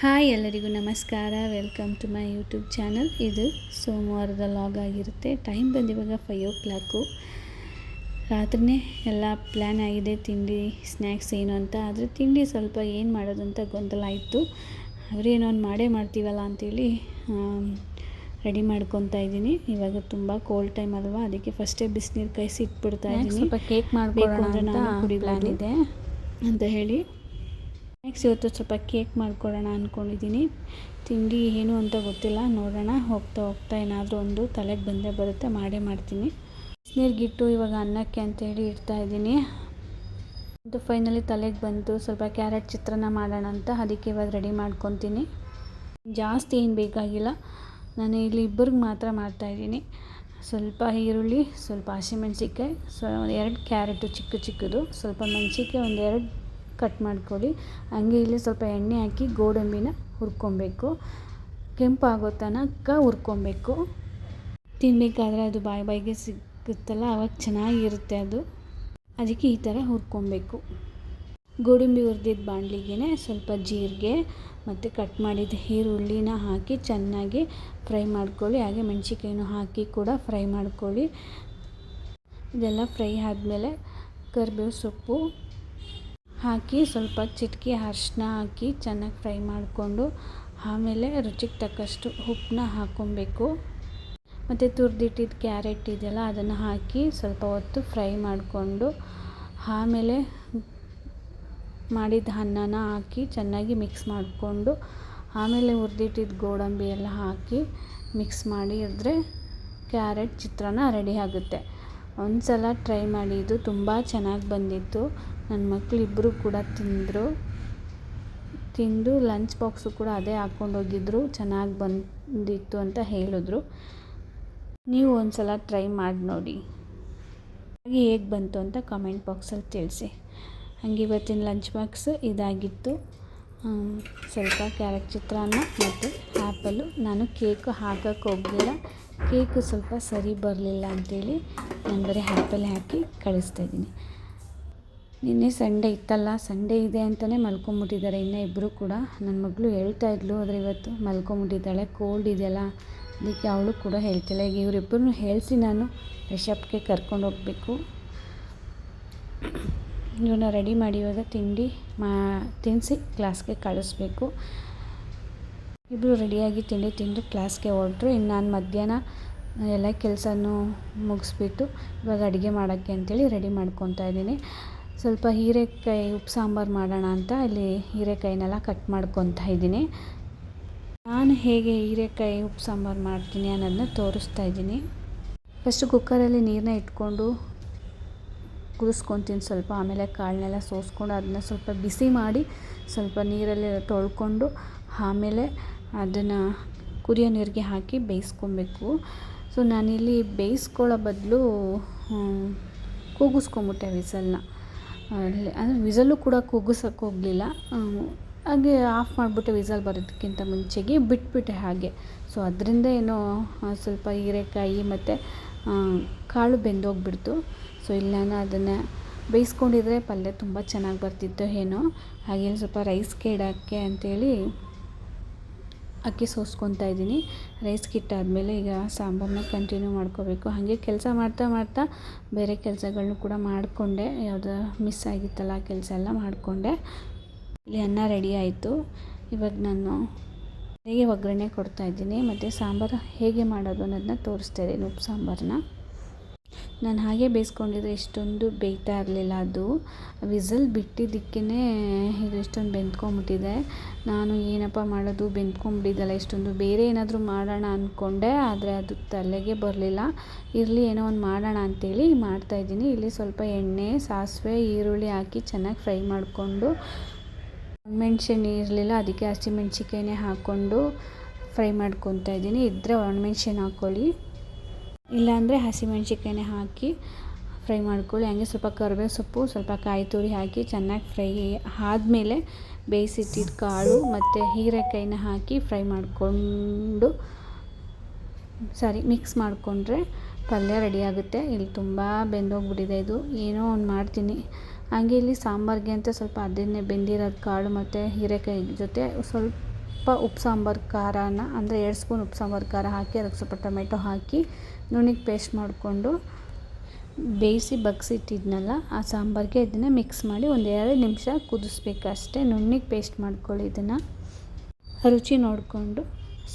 Hi ಎಲ್ಲರಿಗೂ ನಮಸ್ಕಾರ. Welcome to my YouTube channel ಇದು ಸೋಮವಾರದ ಲಾಗ್ ಆಗಿರುತ್ತೆ. ಟೈಮ್ ಬಂದಿವಾಗ ಫೈವ್ ಓ ಕ್ಲಾಕು ರಾತ್ರಿನೇ ಎಲ್ಲ ಪ್ಲ್ಯಾನ್ ಆಗಿದೆ. ತಿಂಡಿ ಸ್ನ್ಯಾಕ್ಸ್ ಏನು ಅಂತ. ಆದರೆ ತಿಂಡಿ ಸ್ವಲ್ಪ ಏನು ಮಾಡೋದು ಅಂತ ಗೊಂದಲ ಆಯಿತು. ಅವರೇನೋ ಒಂದು ಮಾಡೇ ಮಾಡ್ತೀವಲ್ಲ ಅಂತೇಳಿ ರೆಡಿ ಮಾಡ್ಕೊತಾ ಇದ್ದೀನಿ. ಇವಾಗ ತುಂಬ ಕೋಲ್ಡ್ ಟೈಮ್ ಅಲ್ವಾ? ಅದಕ್ಕೆ ಫಸ್ಟೇ ಬಿಸಿನೀರು ಕಾಯಿಸಿ ಇಟ್ಬಿಡ್ತಾ ಇದ್ದೀನಿ. ಸ್ವಲ್ಪ ಕೇಕ್ ಮಾಡಬೇಕು ಅಂದರೆ ನಾನು ಇದೆ. ಅಂತ ಹೇಳಿ. ನೆಕ್ಸ್ಟ್ ಇವತ್ತು ಸ್ವಲ್ಪ ಕೇಕ್ ಮಾಡ್ಕೊಳ್ಳೋಣ ಅಂದ್ಕೊಂಡಿದ್ದೀನಿ ತಿಂಡಿ ಏನು ಅಂತ ಗೊತ್ತಿಲ್ಲ. ನೋಡೋಣ. ಹೋಗ್ತಾ ಹೋಗ್ತಾ ಏನಾದರೂ ಒಂದು ತಲೆಗೆ ಬಂದೇ ಬರುತ್ತೆ. ಮಾಡೇ ಮಾಡ್ತೀನಿ. ಬಿಸಿನೀರಿಗಿಟ್ಟು ಇವಾಗ ಅನ್ನಕ್ಕೆ ಅಂತೇಳಿ ಇಡ್ತಾ ಇದ್ದೀನಿ. ಅದು ಫೈನಲಿ ತಲೆಗೆ ಬಂತು. ಸ್ವಲ್ಪ ಕ್ಯಾರೆಟ್ ಚಿತ್ರಾನ್ನ ಮಾಡೋಣ ಅಂತ ಅದಕ್ಕೆ ಇವಾಗ ರೆಡಿ ಮಾಡ್ಕೊತೀನಿ. ಜಾಸ್ತಿ ಏನು ಬೇಕಾಗಿಲ್ಲ. ನಾನು ಇಲ್ಲಿ ಇಬ್ಬರಿಗೆ ಮಾತ್ರ ಮಾಡ್ತಾಯಿದ್ದೀನಿ ಸ್ವಲ್ಪ ಈರುಳ್ಳಿ, ಸ್ವಲ್ಪ ಹಸಿಮೆಣ್ಸಿಕಾಯಿ ಸೊ ಎರಡು ಕ್ಯಾರೆಟು ಚಿಕ್ಕ ಚಿಕ್ಕದು. ಸ್ವಲ್ಪ ಮೆಣಸಿಕಾಯಿ ಒಂದೆರಡು ಕಟ್ ಮಾಡ್ಕೊಳ್ಳಿ. ಹಂಗೆ ಇಲ್ಲಿ ಸ್ವಲ್ಪ ಎಣ್ಣೆ ಹಾಕಿ ಗೋಡಂಬಿನ ಹುರ್ಕೊಬೇಕು. ಕೆಂಪಾಗೋ ತನಕ ಹುರ್ಕೊಬೇಕು. ತಿನ್ನಬೇಕಾದ್ರೆ ಅದು ಬಾಯಿ ಬಾಯಿಗೆ ಸಿಗುತ್ತಲ್ಲ, ಅವಾಗ ಚೆನ್ನಾಗಿರುತ್ತೆ ಅದು. ಅದಕ್ಕೆ ಈ ಥರ ಹುರ್ಕೊಬೇಕು. ಗೋಡಂಬಿ ಹುರಿದಿದ್ದ ಬಾಣಲಿಗೆ ಸ್ವಲ್ಪ ಜೀರಿಗೆ ಮತ್ತು ಕಟ್ ಮಾಡಿದ ಈರುಳ್ಳಿನ ಹಾಕಿ ಚೆನ್ನಾಗಿ ಫ್ರೈ ಮಾಡ್ಕೊಳ್ಳಿ. ಹಾಗೆ ಮೆಣಸಿಕಾಯಿನೂ ಹಾಕಿ ಕೂಡ ಫ್ರೈ ಮಾಡ್ಕೊಳ್ಳಿ. ಇದೆಲ್ಲ ಫ್ರೈ ಆದಮೇಲೆ ಕರಿಬೇವು ಸೊಪ್ಪು ಹಾಕಿ ಸ್ವಲ್ಪ ಚಿಟಕಿ ಅರ್ಶಿನ ಹಾಕಿ ಚೆನ್ನಾಗಿ ಫ್ರೈ ಮಾಡಿಕೊಂಡು ಆಮೇಲೆ ರುಚಿಗೆ ತಕ್ಕಷ್ಟು ಉಪ್ಪನ್ನ ಹಾಕ್ಕೊಬೇಕು. ಮತ್ತು ತುರಿದಿಟ್ಟಿದ್ದ ಕ್ಯಾರೆಟ್ ಇದೆಯಲ್ಲ, ಅದನ್ನು ಹಾಕಿ ಸ್ವಲ್ಪ ಹೊತ್ತು ಫ್ರೈ ಮಾಡಿಕೊಂಡು ಆಮೇಲೆ ಮಾಡಿದ ಅನ್ನನ ಹಾಕಿ ಚೆನ್ನಾಗಿ ಮಿಕ್ಸ್ ಮಾಡಿಕೊಂಡು ಆಮೇಲೆ ಹುರಿದಿಟ್ಟಿದ್ದ ಗೋಡಂಬಿ ಎಲ್ಲ ಹಾಕಿ ಮಿಕ್ಸ್ ಮಾಡಿದರೆ ಕ್ಯಾರೆಟ್ ಚಿತ್ರಾನ್ನ ರೆಡಿ ಆಗುತ್ತೆ. ಒಂದು ಸಲ ಟ್ರೈ ಮಾಡಿ, ಇದು ತುಂಬ ಚೆನ್ನಾಗಿ ಬಂದಿತ್ತು. ನನ್ನ ಮಕ್ಳು ಇಬ್ಬರು ಕೂಡ ತಿಂದರು. ತಿಂದು ಲಂಚ್ ಬಾಕ್ಸು ಕೂಡ ಅದೇ ಹಾಕ್ಕೊಂಡು ಹೋಗಿದ್ರು. ಚೆನ್ನಾಗಿ ಬಂದಿತ್ತು ಅಂತ ಹೇಳಿದ್ರು. ನೀವು ಒಂದು ಸಲ ಟ್ರೈ ಮಾಡಿ ನೋಡಿ. ಹಾಗೆ ಹೇಗೆ ಬಂತು ಅಂತ ಕಮೆಂಟ್ ಬಾಕ್ಸಲ್ಲಿ ತಿಳಿಸಿ. ಹಾಗೆ ಇವತ್ತಿನ ಲಂಚ್ ಬಾಕ್ಸ್ ಇದಾಗಿತ್ತು. ಸ್ವಲ್ಪ ಕ್ಯಾರೆಟ್ ಚಿತ್ರಾನ್ನ ಮತ್ತು ಆ್ಯಪಲ್ಲು ನಾನು ಕೇಕು ಹಾಕೋಕ್ಕೆ ಹೋಗಲಿಲ್ಲ. ಕೇಕು ಸ್ವಲ್ಪ ಸರಿ ಬರಲಿಲ್ಲ ಅಂಥೇಳಿ ನಾನು ಬರೀ ಆ್ಯಪಲ್ ಹಾಕಿ ಕಳಿಸ್ತಾ ಇದ್ದೀನಿ. ನಿನ್ನೆ ಸಂಡೇ ಇತ್ತಲ್ಲ, ಸಂಡೇ ಇದೆ ಅಂತಲೇ ಮಲ್ಕೊಂಬಿಟ್ಟಿದ್ದಾರೆ. ಇನ್ನೂ ಇಬ್ಬರು ಕೂಡ. ನನ್ನ ಮಗಳು ಹೇಳ್ತಾ ಇದ್ಲು, ಆದರೆ ಇವತ್ತು ಮಲ್ಕೊಂಬಿಟ್ಟಿದ್ದಾಳೆ. ಕೋಲ್ಡ್ ಇದೆಯಲ್ಲ, ಅದಕ್ಕೆ ಅವಳು ಕೂಡ ಹೇಳ್ತಿಲ್ಲ. ಈಗ ಇವರಿಬ್ಬರನ್ನು ಹೇಳಿಸಿ ನಾನು ರಿಷಬ್ಗೆ ಕರ್ಕೊಂಡು ಹೋಗಬೇಕು ಇವನ್ನ ರೆಡಿ ಮಾಡಿ ಇವಾಗ ತಿಂಡಿ ಮಾ ತಿನ್ನಿಸಿ ಕ್ಲಾಸ್ಗೆ ಕಳಿಸ್ಬೇಕು. ಇಬ್ಬರು ರೆಡಿಯಾಗಿ ತಿಂಡಿ ತಿಂದು ಕ್ಲಾಸ್ಗೆ ಹೊರಟ್ರು. ಇನ್ನು ನಾನು ಮಧ್ಯಾಹ್ನ ಎಲ್ಲ ಕೆಲಸನೂ ಮುಗಿಸ್ಬಿಟ್ಟು ಇವಾಗ ಅಡುಗೆ ಮಾಡೋಕ್ಕೆ ಅಂತೇಳಿ ರೆಡಿ ಮಾಡ್ಕೊತಾ ಇದ್ದೀನಿ. ಸ್ವಲ್ಪ ಹೀರೆಕಾಯಿ ಉಪ್ಪು ಸಾಂಬಾರು ಮಾಡೋಣ ಅಂತ ಇಲ್ಲಿ ಹೀರೆಕಾಯಿನೆಲ್ಲ ಕಟ್ ಮಾಡ್ಕೊತಾ ಇದ್ದೀನಿ. ನಾನು ಹೇಗೆ ಹೀರೆಕಾಯಿ ಉಪ್ಪು ಸಾಂಬಾರು ಮಾಡ್ತೀನಿ ಅನ್ನೋದನ್ನ ತೋರಿಸ್ತಾ ಇದ್ದೀನಿ. ಫಸ್ಟು ಕುಕ್ಕರಲ್ಲಿ ನೀರನ್ನ ಇಟ್ಕೊಂಡು ಕುದಿಸ್ಕೊತೀನಿ ಸ್ವಲ್ಪ, ಆಮೇಲೆ ಕಾಳನ್ನೆಲ್ಲ ಸೋಸ್ಕೊಂಡು ಅದನ್ನ ಸ್ವಲ್ಪ ಬಿಸಿ ಮಾಡಿ ಸ್ವಲ್ಪ ನೀರಲ್ಲಿ ತೊಳ್ಕೊಂಡು ಆಮೇಲೆ ಅದನ್ನು ಕುರಿಯೋ ನೀರಿಗೆ ಹಾಕಿ ಬೇಯಿಸ್ಕೊಬೇಕು. ಸೊ ನಾನಿಲ್ಲಿ ಬೇಯಿಸ್ಕೊಳ್ಳೋ ಬದಲು ಕೂಗಿಸ್ಕೊಂಬಿಟ್ಟೆ ವಿಸಲ್ನ. ಅಲ್ಲಿ ಅಂದರೆ ವಿಸಲ್ಲು ಕೂಡ ಕುಗ್ಗಿಸೋಕೆ ಹೋಗಲಿಲ್ಲ. ಹಾಗೆ ಆಫ್ ಮಾಡಿಬಿಟ್ಟೆ ವಿಸಲ್ ಬರೋದಕ್ಕಿಂತ ಮುಂಚೆಗೆ ಬಿಟ್ಬಿಟ್ಟೆ ಹಾಗೆ. ಸೊ ಅದರಿಂದ ಏನೋ ಸ್ವಲ್ಪ ಹೀರೆಕಾಯಿ ಮತ್ತು ಕಾಳು ಬೆಂದೋಗ್ಬಿಡ್ತು. ಸೊ ಇಲ್ಲಾನ ಅದನ್ನು ಬೇಯಿಸ್ಕೊಂಡಿದ್ರೆ ಪಲ್ಯ ತುಂಬ ಚೆನ್ನಾಗಿ ಬರ್ತಿತ್ತು ಏನೋ. ಹಾಗೇನು ಸ್ವಲ್ಪ ರೈಸ್ ಕೇಡೋಕ್ಕೆ ಅಂಥೇಳಿ ಅಕ್ಕಿ ಸೋಸ್ಕೊತಾ ಇದ್ದೀನಿ. ರೈಸ್ ಕಿಟ್ಟಾದಮೇಲೆ ಈಗ ಸಾಂಬಾರನ್ನ ಕಂಟಿನ್ಯೂ ಮಾಡ್ಕೋಬೇಕು. ಹಾಗೆ ಕೆಲಸ ಮಾಡ್ತಾ ಮಾಡ್ತಾ ಬೇರೆ ಕೆಲಸಗಳನ್ನು ಕೂಡ ಮಾಡಿಕೊಂಡೆ. ಯಾವುದೋ ಮಿಸ್ ಆಗಿತ್ತಲ್ಲ ಆ ಕೆಲಸ ಎಲ್ಲ ಮಾಡಿಕೊಂಡೆ. ಇಲ್ಲಿ ಅನ್ನ ರೆಡಿ ಆಯಿತು. ಇವಾಗ ನಾನು ಹೇಗೆ ಒಗ್ಗರಣೆ ಕೊಡ್ತಾ ಇದ್ದೀನಿ. ಮತ್ತು ಸಾಂಬಾರು ಹೇಗೆ ಮಾಡೋದು ಅನ್ನೋದನ್ನ ತೋರಿಸ್ತಾ ಇದ್ದೀನಿ ಉಪ್ಪು ಸಾಂಬಾರನ್ನ ನಾನು ಹಾಗೆ ಬೇಯಿಸ್ಕೊಂಡಿದ್ರೆ ಇಷ್ಟೊಂದು ಬೇಯ್ತಾ ಇರಲಿಲ್ಲ ಅದು. ವಿಸಲ್ ಬಿಟ್ಟಿದ್ದಕ್ಕೇ ಇದು ಇಷ್ಟೊಂದು ಬೆಂದ್ಕೊಂಬಿಟ್ಟಿದೆ. ನಾನು ಏನಪ್ಪ ಮಾಡೋದು? ಬೆಂದ್ಕೊಂಬಿಟ್ಟಿದ್ದಲ್ಲ ಇಷ್ಟೊಂದು ಬೇರೆ ಏನಾದರೂ ಮಾಡೋಣ ಅಂದ್ಕೊಂಡೆ ಆದರೆ ಅದು ತಲೆಗೆ ಬರಲಿಲ್ಲ. ಇರಲಿ, ಏನೋ ಒಂದು ಮಾಡೋಣ ಅಂತೇಳಿ ಮಾಡ್ತಾಯಿದ್ದೀನಿ ಇಲ್ಲಿ ಸ್ವಲ್ಪ ಎಣ್ಣೆ, ಸಾಸಿವೆ, ಈರುಳ್ಳಿ ಹಾಕಿ ಚೆನ್ನಾಗಿ ಫ್ರೈ ಮಾಡಿಕೊಂಡು ಮೆಣಸಿನ ಇರಲಿಲ್ಲ, ಅದಕ್ಕೆ ಹಸಿಮೆಣ್ಸಿಕಾಯಿನೇ ಹಾಕ್ಕೊಂಡು ಫ್ರೈ ಮಾಡ್ಕೊತಾ ಇದ್ದೀನಿ. ಇದ್ದರೆ ಒಣಮೆಣ್ಸಿನ ಹಾಕ್ಕೊಳ್ಳಿ. ಇಲ್ಲಾಂದರೆ ಹಸಿಮೆಣ್ಸಿಕಾಯಿನೇ ಹಾಕಿ ಫ್ರೈ ಮಾಡ್ಕೊಳ್ಳಿ. ಹಂಗೆ ಸ್ವಲ್ಪ ಕರಿಬೇವು ಸೊಪ್ಪು, ಸ್ವಲ್ಪ ಕಾಯಿ ತುರಿ ಹಾಕಿ ಚೆನ್ನಾಗಿ ಫ್ರೈ ಆದಮೇಲೆ ಬೇಯಿಸಿಟ್ಟಿದ್ದ ಕಾಳು ಮತ್ತು ಹೀರೆಕಾಯಿನ ಹಾಕಿ ಫ್ರೈ ಮಾಡಿಕೊಂಡು, ಸಾರಿ, ಮಿಕ್ಸ್ ಮಾಡಿಕೊಂಡ್ರೆ ಪಲ್ಯ ರೆಡಿ ಆಗುತ್ತೆ. ಇಲ್ಲಿ ತುಂಬ ಬೆಂದೋಗ್ಬಿಟ್ಟಿದೆ ಇದು. ಏನೋ ಒಂದು ಮಾಡ್ತೀನಿ. ಹಂಗೆ ಇಲ್ಲಿ ಸಾಂಬಾರಿಗೆ ಅಂತ ಸ್ವಲ್ಪ ಅದನ್ನೇ ಬೆಂದಿರೋದು ಕಾಳು ಮತ್ತು ಹೀರೆಕಾಯಿ ಜೊತೆ ಸ್ವಲ್ಪ ಸ್ವಲ್ಪ ಉಪ್ಪು ಸಾಂಬಾರು ಖಾರನ ಅಂದರೆ ಎರಡು ಸ್ಪೂನ್ ಉಪ್ಪು ಸಾಂಬಾರು ಖಾರ ಹಾಕಿ, ಅದಕ್ಕೆ ಸ್ವಲ್ಪ ಟೊಮೆಟೊ ಹಾಕಿ ನುಣ್ಣಿಗೆ ಪೇಸ್ಟ್ ಮಾಡಿಕೊಂಡು ಬೇಯಿಸಿ ಬಗ್ಸಿಟ್ಟಿದ್ನಲ್ಲ, ಆ ಸಾಂಬಾರಿಗೆ ಇದನ್ನು ಮಿಕ್ಸ್ ಮಾಡಿ ಒಂದು ಎರಡು ನಿಮಿಷ ಕುದಿಸ್ಬೇಕಷ್ಟೇ ನುಣ್ಣಗೆ ಪೇಸ್ಟ್ ಮಾಡ್ಕೊಳ್ಳಿ ಇದನ್ನು. ರುಚಿ ನೋಡಿಕೊಂಡು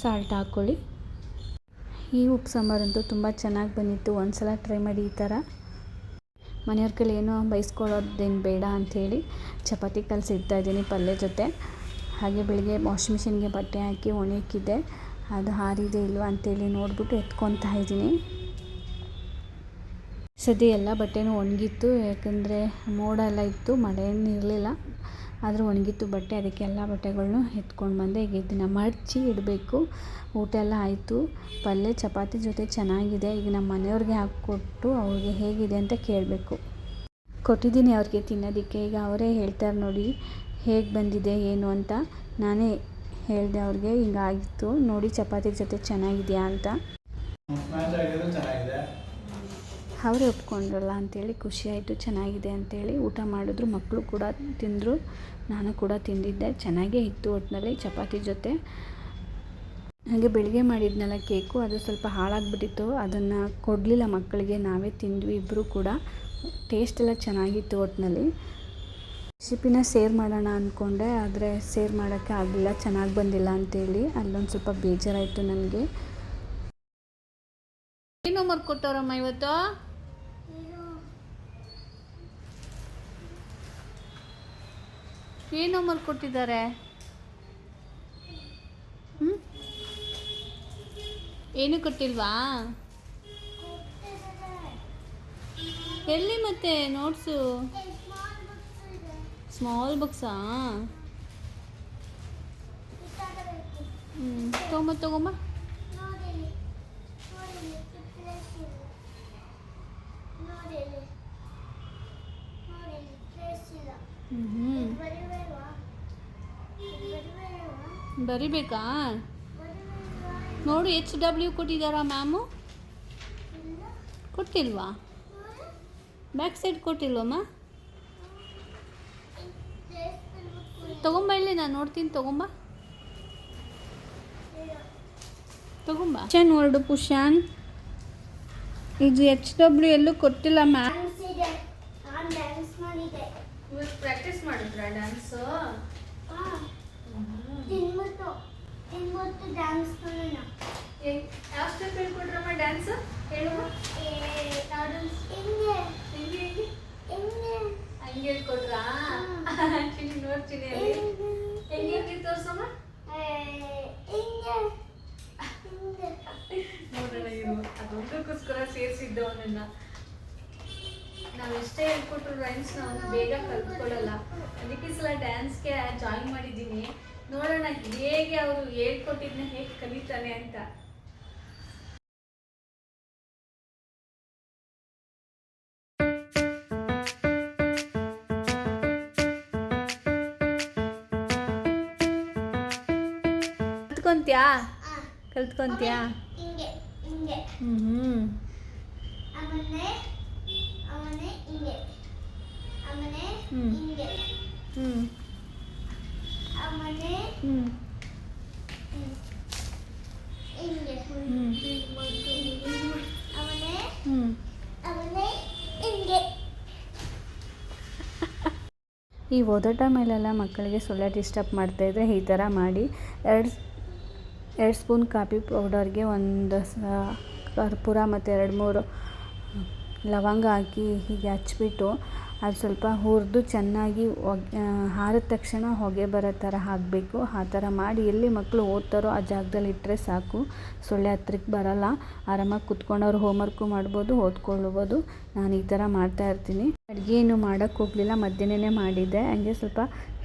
ಸಾಲ್ಟ್ ಹಾಕ್ಕೊಳ್ಳಿ ಈ ಉಪ್ಪು ಸಾಂಬಾರಂತೂ ತುಂಬ ಚೆನ್ನಾಗಿ ಬಂದಿತ್ತು. ಒಂದು ಸಲ ಟ್ರೈ ಮಾಡಿ ಈ ಥರ. ಮನೆಯವ್ರ ಕೈಲಿ ಏನೋ ಬೈಸ್ಕೊಳ್ಳೋದೇನು ಬೇಡ ಅಂಥೇಳಿ ಚಪಾತಿ ಕಲಸಿ ಇದ್ದೀನಿ ಪಲ್ಯ ಜೊತೆ. ಹಾಗೆ ಬೆಳಿಗ್ಗೆ ವಾಷಿಂಗ್ ಮಿಷಿನ್ಗೆ ಬಟ್ಟೆ ಹಾಕಿ ಒಣಕಿದೆ ಅದು ಹಾರಿದೆ ಇಲ್ವಾ ಅಂತೇಳಿ ನೋಡ್ಬಿಟ್ಟು ಎತ್ಕೊತಾ ಇದ್ದೀನಿ. ಸದ್ಯ ಎಲ್ಲ ಬಟ್ಟೆನೂ ಒಣಗಿತ್ತು, ಯಾಕಂದರೆ ಮೋಡ ಎಲ್ಲ ಇತ್ತು ಮಳೆ ಏನು ಇರಲಿಲ್ಲ. ಆದರೂ ಒಣಗಿತ್ತು ಬಟ್ಟೆ, ಅದಕ್ಕೆ ಎಲ್ಲ ಬಟ್ಟೆಗಳ್ನೂ ಎತ್ಕೊಂಡು ಬಂದೆ. ಈಗ ಇದನ್ನು ಮಡಚಿ ಇಡಬೇಕು. ಊಟ ಎಲ್ಲ ಆಯಿತು. ಪಲ್ಯ, ಚಪಾತಿ ಜೊತೆ ಚೆನ್ನಾಗಿದೆ. ಈಗ ನಮ್ಮ ಮನೆಯವ್ರಿಗೆ ಹಾಕ್ಕೊಟ್ಟು ಅವ್ರಿಗೆ ಹೇಗಿದೆ ಅಂತ ಕೇಳಬೇಕು. ಕೊಟ್ಟಿದ್ದೀನಿ ಅವ್ರಿಗೆ ತಿನ್ನೋದಕ್ಕೆ. ಈಗ ಅವರೇ ಹೇಳ್ತಾರೆ ನೋಡಿ ಹೇಗೆ ಬಂದಿದೆ, ಏನು ಅಂತ ನಾನೇ ಹೇಳಿದೆ ಅವ್ರಿಗೆ. ಹಿಂಗಾಗಿತ್ತು ನೋಡಿ ಚಪಾತಿ ಜೊತೆ ಚೆನ್ನಾಗಿದೆಯಾ ಅಂತ. ಅವರೇ ಒಪ್ಕೊಂಡ್ರಲ್ಲ ಅಂತೇಳಿ ಖುಷಿಯಾಯಿತು ಚೆನ್ನಾಗಿದೆ ಅಂತೇಳಿ. ಊಟ ಮಾಡಿದ್ರು ಮಕ್ಕಳು ಕೂಡ ತಿಂದರು, ನಾನು ಕೂಡ ತಿಂದಿದ್ದೆ. ಚೆನ್ನಾಗೇ ಇತ್ತು ಒಟ್ಟಿನಲ್ಲಿ ಚಪಾತಿ ಜೊತೆ. ಹಾಗೆ ಬೆಳಿಗ್ಗೆ ಮಾಡಿದ್ನಲ್ಲ ಕೇಕು, ಅದು ಸ್ವಲ್ಪ ಹಾಳಾಗ್ಬಿಟ್ಟಿತ್ತು. ಅದನ್ನು ಕೊಡಲಿಲ್ಲ ಮಕ್ಕಳಿಗೆ, ನಾವೇ ತಿಂದ್ವಿ ಇಬ್ಬರು ಕೂಡ. ಟೇಸ್ಟ್ ಎಲ್ಲ ಚೆನ್ನಾಗಿತ್ತು ಒಟ್ಟಿನಲ್ಲಿ ರೆಸಿಪಿನ ಸೇರ್ ಮಾಡೋಣ ಅಂದ್ಕೊಂಡೆ ಆದರೆ ಸೇರ್ ಮಾಡೋಕ್ಕೆ ಆಗಲಿಲ್ಲ, ಚೆನ್ನಾಗಿ ಬಂದಿಲ್ಲ ಅಂತೇಳಿ. ಅಲ್ಲೊಂದು ಸ್ವಲ್ಪ ಬೇಜಾರಾಯಿತು ನನಗೆ. ಏನು ಹೋಮ್ವರ್ಕ್ ಕೊಟ್ಟವ್ರಮ್ಮ ಇವತ್ತು? ಏನು ಹೋಮ್ವರ್ಕ್ ಕೊಟ್ಟಿದ್ದಾರೆ ಹ್ಞೂ ಏನು ಕೊಟ್ಟಿಲ್ವಾ? ಎಲ್ಲಿ ಮತ್ತೆ ನೋಟ್ಸು ಸ್ಮಾಲ್ ಬುಕ್ಸಾ ಹ್ಞೂ ತೊಗೊಂಬ ತೊಗೊಂಬ ಹ್ಞೂ ಬರಿಬೇಕಾ? ನೋಡು ಎಚ್ ಡಬ್ಲ್ಯೂ ಕೊಟ್ಟಿದ್ದಾರಾ ಮ್ಯಾಮು? ಕೊಟ್ಟಿಲ್ವಾ? ಬ್ಯಾಕ್ ಸೈಡ್ ಕೊಟ್ಟಿಲ್ವಮ್ಮ ತಗೊಂಬ ಇಲ್ಲಿ ನಾನು ನೋಡ್ತೀನಿ ತಗೊಂಬ. ತಗೊಂಬ. ಚೆನ್ನ ವರ್ಡು ಪುಷಾನ್ ಇದು ಎಚ್ ಡಬ್ಲ್ಯೂ ಎಲ್ಲೂ ಕೊಟ್ಟಿಲ್ಲ ಮ್ಯಾಮ್. ನಾನು ಡ್ಯಾನ್ಸ್ ಮಾಡಿದೆ ಪ್ರಾಕ್ಟೀಸ್ ಮಾಡಿದ್ರಾ ಡ್ಯಾನ್ಸು ಯಾವ ಸ್ಟೆಪ್ ಹೇಳ್ಕೊಟ್ರಮ್ಮ ಡ್ಯಾನ್ಸ್ ಹೇಳುವ ಹಂಗೆ ಹೇಳ್ಕೊಟ್ರಾ? ಚಿನಿ ನೋಡ್ತೀನಿ ಅಲ್ಲಿ ಹೆಂಗೆ ಹೆಂಗೆ ತೋರ್ಸಮ್ಮ ನೋಡೋಣ ಇರು ಅದೊಂದಕ್ಕೋಸ್ಕರ ಸೇರಿಸಿದ್ದು ಅವನನ್ನ ನಾವು ಎಷ್ಟೇ ಹೇಳ್ಕೊಟ್ರು ರೈಮ್ಸ್ ಅವನು ಬೇಗ ಕಲ್ತ್ಕೊಳ್ಳಲ್ಲ ಅದಕ್ಕೆ ಸಲ ಡ್ಯಾನ್ಸ್ಗೆ ಜಾಯಿನ್ ಮಾಡಿದ್ದೀನಿ. ನೋಡೋಣ ಹೇಗೆ ಅವರು ಹೇಳ್ಕೊಟ್ಟಿದ್ನ ಹೇಗೆ ಕಲಿತಾನೆ ಅಂತ. ಕಲ್ತ್ಕೊಂತ್ಯಾ? ಕಲ್ತ್ಕೊಂತ್ಯಾ? ಹ್ಞೂ ಹ್ಞೂ ಹ್ಞೂ ಈ ಓದೋಟ ಮೇಲೆಲ್ಲ ಮಕ್ಕಳಿಗೆ ಸೊಳ್ಳೆ ಡಿಸ್ಟರ್ಬ್ ಮಾಡ್ತಾಯಿದ್ರೆ ಈ ಥರ ಮಾಡಿ. ಎರಡು ಎರಡು ಸ್ಪೂನ್ ಕಾಫಿ ಪೌಡರ್ಗೆ ಒಂದು ಕರ್ಪೂರ ಮತ್ತು ಎರಡು ಮೂರು ಲವಂಗ ಹಾಕಿ ಹೀಗೆ ಹಚ್ಬಿಟ್ಟು ಅದು ಸ್ವಲ್ಪ ಹುರಿದು ಚೆನ್ನಾಗಿ ಒಗ್ ಹಾರಿದ ತಕ್ಷಣ ಹೊಗೆ ಬರೋ ಥರ ಹಾಕಬೇಕು. ಆ ಥರ ಮಾಡಿ ಎಲ್ಲಿ ಮಕ್ಕಳು ಓದ್ತಾರೋ ಆ ಜಾಗದಲ್ಲಿ ಇಟ್ಟರೆ ಸಾಕು. ಸೊಳ್ಳೆ ಹತ್ರಕ್ಕೆ ಬರಲ್ಲ. ಆರಾಮಾಗಿ ಕುತ್ಕೊಂಡು ಅವ್ರು ಹೋಮ್ವರ್ಕು ಮಾಡ್ಬೋದು, ಓದ್ಕೊಳ್ಬೋದು. ನಾನು ಈ ಥರ ಮಾಡ್ತಾ ಇರ್ತೀನಿ. ಅಡುಗೆ ಏನು ಮಾಡೋಕ್ಕೆ ಹೋಗಲಿಲ್ಲ, ಮಧ್ಯಾಹ್ನನೇ ಮಾಡಿದ್ದೆ. ಹಂಗೆ ಸ್ವಲ್ಪ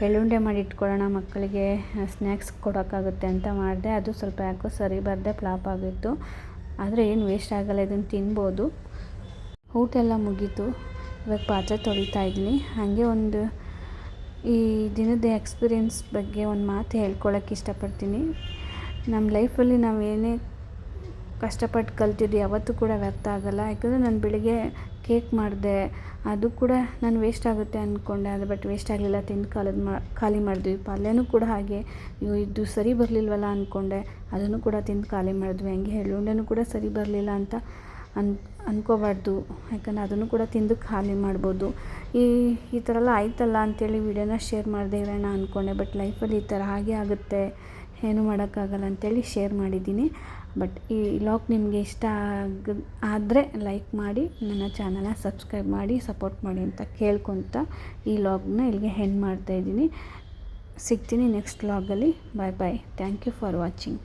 ಎಳ್ಳುಂಡೆ ಮಾಡಿ ಇಟ್ಕೊಳ್ಳೋಣ ಮಕ್ಕಳಿಗೆ ಸ್ನ್ಯಾಕ್ಸ್ ಕೊಡೋಕ್ಕಾಗುತ್ತೆ ಅಂತ ಮಾಡಿದೆ. ಅದು ಸ್ವಲ್ಪ ಯಾಕೋ ಸರಿ ಬರದೆ, ಫ್ಲಾಪ್ ಆಗಿತ್ತು. ಆದರೆ ಏನು ವೇಸ್ಟ್ ಆಗಲ್ಲ, ಇದನ್ನು ತಿನ್ಬೋದು. ಊಟ ಎಲ್ಲ ಮುಗೀತು. ಇವಾಗ ಪಾತ್ರೆ ತೊಳಿತಾ ಇದ್ದೀನಿ. ಹಾಗೆ ಒಂದು ಈ ದಿನದ ಎಕ್ಸ್ಪೀರಿಯೆನ್ಸ್ ಬಗ್ಗೆ ಒಂದು ಮಾತು ಹೇಳ್ಕೊಳಕ್ಕೆ ಇಷ್ಟಪಡ್ತೀನಿ. ನಮ್ಮ ಲೈಫಲ್ಲಿ ನಾವು ಏನೇ ಕಷ್ಟಪಟ್ಟು ಕಲ್ತಿದ್ದು ಯಾವತ್ತೂ ಕೂಡ ವ್ಯರ್ಥ ಆಗಲ್ಲ. ಯಾಕಂದರೆ ನಾನು ಬೆಳಿಗ್ಗೆ ಕೇಕ್ ಮಾಡಿದೆ, ಅದು ಕೂಡ ನಾನು ವೇಸ್ಟ್ ಆಗುತ್ತೆ ಅಂದ್ಕೊಂಡೆ ಅದು ಬಟ್ ವೇಸ್ಟ್ ಆಗಲಿಲ್ಲ, ತಿಂದು ಕಾಲದ ಮಾ, ಖಾಲಿ ಮಾಡಿದ್ವಿ. ಪಲ್ಯನೂ ಕೂಡ ಹಾಗೆ. ಇದು ಸರಿ ಬರಲಿಲ್ವಲ್ಲ ಅಂದ್ಕೊಂಡೆ ಅದನ್ನು ಕೂಡ ತಿಂದು ಖಾಲಿ ಮಾಡಿದ್ವಿ. ಹಂಗೆ ಎಳ್ಳುಂಡೆನೂ ಕೂಡ ಸರಿ ಬರಲಿಲ್ಲ ಅಂತ ಅನ್ ಅಂದ್ಕೋಬಾರ್ದು ಯಾಕಂದರೆ ಅದನ್ನು ಕೂಡ ತಿಂದು ಖಾಲಿ ಮಾಡ್ಬೋದು. ಈ ಈ ಥರ ಎಲ್ಲ ಆಯ್ತಲ್ಲ ಅಂಥೇಳಿ ವಿಡಿಯೋನ ಶೇರ್ ಮಾಡದೇ ಇರೋಣ ಅಂದ್ಕೊಂಡೆ ಬಟ್ ಲೈಫಲ್ಲಿ ಈ ಥರ ಹಾಗೆ ಆಗುತ್ತೆ. ಏನೂ ಮಾಡೋಕ್ಕಾಗಲ್ಲ ಅಂಥೇಳಿ ಶೇರ್ ಮಾಡಿದ್ದೀನಿ. ಬಟ್ ಈ ಲಾಗ್ ನಿಮಗೆ ಇಷ್ಟ ಆಗ, ಆದರೆ ಲೈಕ್ ಮಾಡಿ, ನನ್ನ ಚಾನಲ್ನ ಸಬ್ಸ್ಕ್ರೈಬ್ ಮಾಡಿ, ಸಪೋರ್ಟ್ ಮಾಡಿ ಅಂತ ಕೇಳ್ಕೊತ ಈ ಲಾಗ್ನ ಇಲ್ಲಿಗೆ ಹೆಂಡ್ ಮಾಡ್ತಾಯಿದ್ದೀನಿ ಸಿಗ್ತೀನಿ next ಲಾಗಲ್ಲಿ bye bye. Thank you for watching.